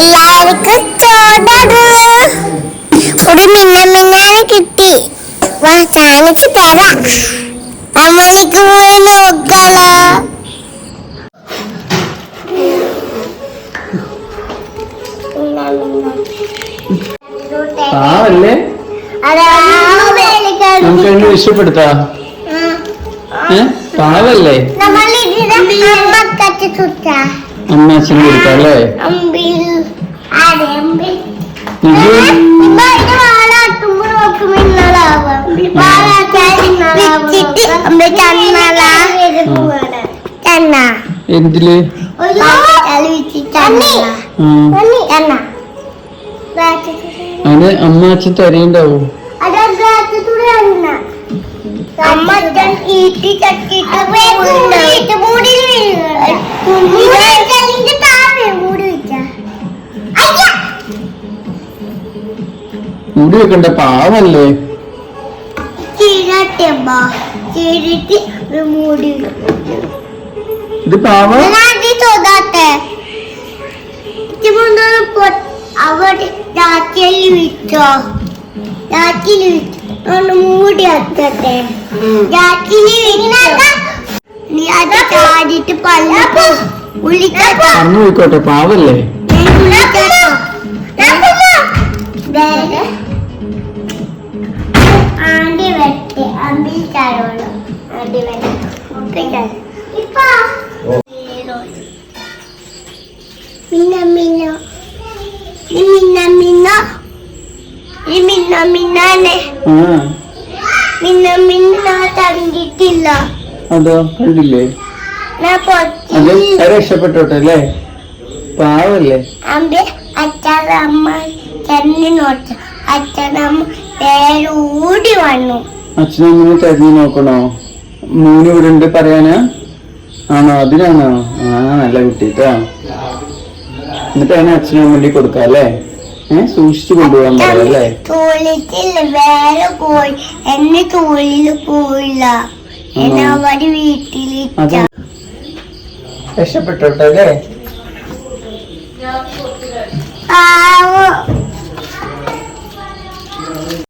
എല്ലാവർക്കും ഒരു കിട്ടി? വാ കാണിച്ചു തരാം. നമ്മൾക്ക് പോയി നോക്കാലോ. പാവല്ലേ? നമുക്ക് ഇഷ്ടപ്പെടുത്താ? പാവല്ലേ? അമ്മ അച്ഛന് കൊടുക്കാം അല്ലേ അമ്മ എന്തിൽ ചന്നി ഉം. ചന്ന അത് അമ്മ അച്ഛൻ തരയുണ്ടാവും അമ്മച്ചൻ ഈട്ടി ചട്ടിട്ട് മൂടി വെക്കണ്ട പാവല്ലേ? ഇത് പാവ? മൂടി വെക്കട്ടെ. പറഞ്ഞു പോയിക്കോട്ടെ പാവല്ലേ? ആണ്ടി വെട്ടി അമ്പിൽ ചാരോളൂ ആണ്ടി വെട്ടി ഇപ്പൊ മിന്ന മിന്ന ഈ മിന്ന മിന്ന ഈ മിന്ന മിന്നാനെ. തണ്ടിട്ടില്ല അതോ കണ്ടില്ലേ? രക്ഷപ്പെട്ടോട്ടെ അല്ലേ? പാവല്ലേ? അമ്പി അച്ഛനമ്മ ചെന്നി നോട്ട് അച്ഛനമ്മ പേരൂടി വന്നു. അച്ഛനമ്മനെ തെരഞ്ഞു നോക്കണോ? മൂന്ന് ഇവിടെ ഉണ്ട് പറയാനാ? ആണോ? അതിനാണോ? ആ നല്ല കുട്ടിട്ടാ എന്നിട്ടാണ് എന്നിട്ട് അതിനെ അച്ഛനും വേണ്ടി കൊടുക്കാം അല്ലേ? ഏഹ് സൂക്ഷിച്ചു കൊണ്ടുപോകാൻ പറയാം അല്ലേ? തോളിച്ചില്ല വേറെ പോയി എന്നെ തോളിൽ പോയില്ല എന്നെ അവർ വീട്ടിലിട്ട രക്ഷപ്പെട്ടോട്ടെ അല്ലേ? പാവം